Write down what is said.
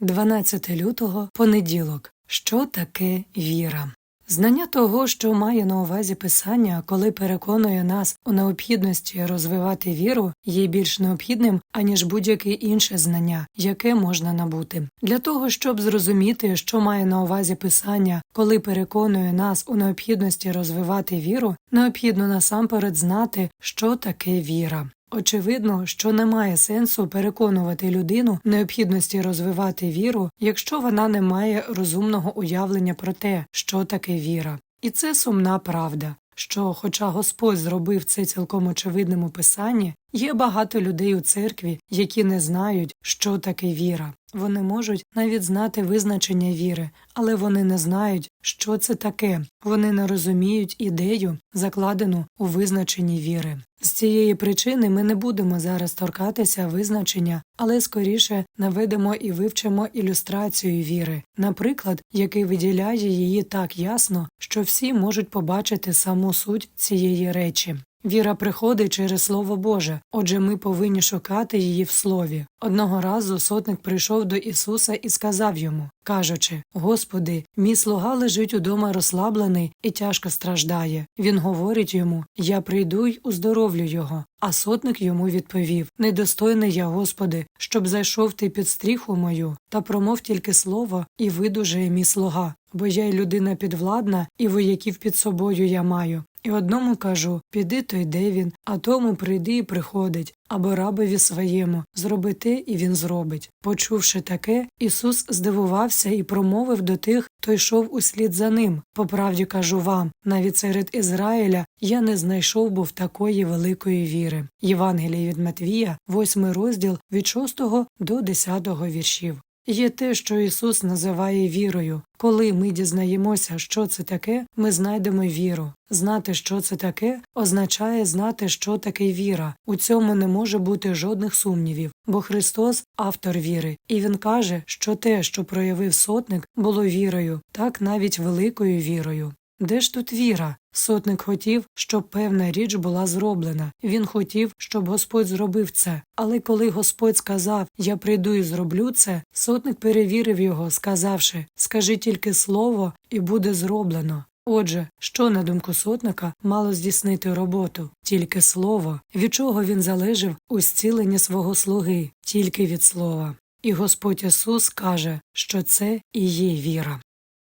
12 лютого, понеділок. Що таке віра? Знання того, що має на увазі писання, коли переконує нас у необхідності розвивати віру, є більш необхідним, аніж будь-яке інше знання, яке можна набути. Для того, щоб зрозуміти, що має на увазі писання, коли переконує нас у необхідності розвивати віру, необхідно насамперед знати, що таке віра. Очевидно, що немає сенсу переконувати людину необхідності розвивати віру, якщо вона не має розумного уявлення про те, що таке віра. І це сумна правда, що, хоча Господь зробив це цілком очевидним у писанні, є багато людей у церкві, які не знають, що таке віра. Вони можуть навіть знати визначення віри, але вони не знають, що це таке. Вони не розуміють ідею, закладену у визначенні віри. З цієї причини ми не будемо зараз торкатися визначення, але скоріше наведемо і вивчимо ілюстрацію віри, наприклад, який виділяє її так ясно, що всі можуть побачити саму суть цієї речі. Віра приходить через Слово Боже, отже, ми повинні шукати її в слові. Одного разу сотник прийшов до Ісуса і сказав йому, кажучи: Господи, мій слуга лежить удома розслаблений і тяжко страждає. Він говорить йому: Я прийду й уздоровлю його. А сотник йому відповів: Недостойний я, Господи, щоб зайшов ти під стріху мою, та промов тільки слово, і видужає мій слуга. Бо я й людина підвладна, і вояків під собою я маю. І одному кажу піди то йде він, а тому прийди і приходить, або рабові своєму зроби те, і він зробить. Почувши таке, Ісус здивувався і промовив до тих, хто йшов услід за ним. По правді кажу вам, навіть серед Ізраїля я не знайшов був такої великої віри. Євангеліє від Матвія, 8 розділ від 6 до 10 віршів. Є те, що Ісус називає вірою. Коли ми дізнаємося, що це таке, ми знайдемо віру. Знати, що це таке, означає знати, що таке віра. У цьому не може бути жодних сумнівів, бо Христос автор віри, і Він каже, що те, що проявив сотник, було вірою, так навіть великою вірою. Де ж тут віра? Сотник хотів, щоб певна річ була зроблена. Він хотів, щоб Господь зробив це. Але коли Господь сказав Я прийду і зроблю це, сотник перевірив його, сказавши Скажи тільки слово, і буде зроблено. Отже, що на думку сотника мало здійснити роботу, тільки слово, від чого він залежав у зціленні свого слуги, тільки від слова. І Господь Ісус каже, що це і є віра.